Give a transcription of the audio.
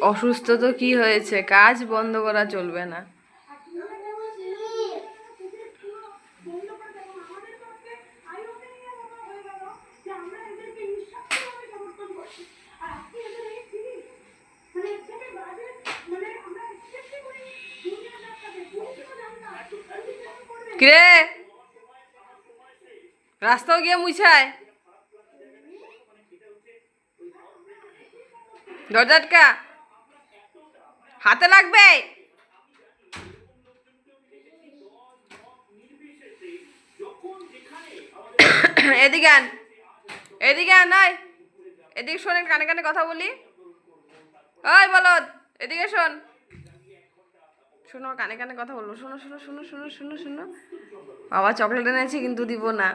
অসুস্থ তো কি হয়েছে? কাজ বন্ধ করা চলবে না। কিরে? রাস্তাও গিয়ে মুছায়? দরজা আটকা। হাতে লাগবে? এদিকে আন। এদিকে আন নয় এদিকে শোনেন কানে কানে কথা বলি। ওই বলদ, এদিকে শোন। শোনো, কানে কানে কথা বলব। শোনো শোনো শোনো শোনো শোনো শোনো। বাবা চকলেট এনেছে, কিন্তু দিব না।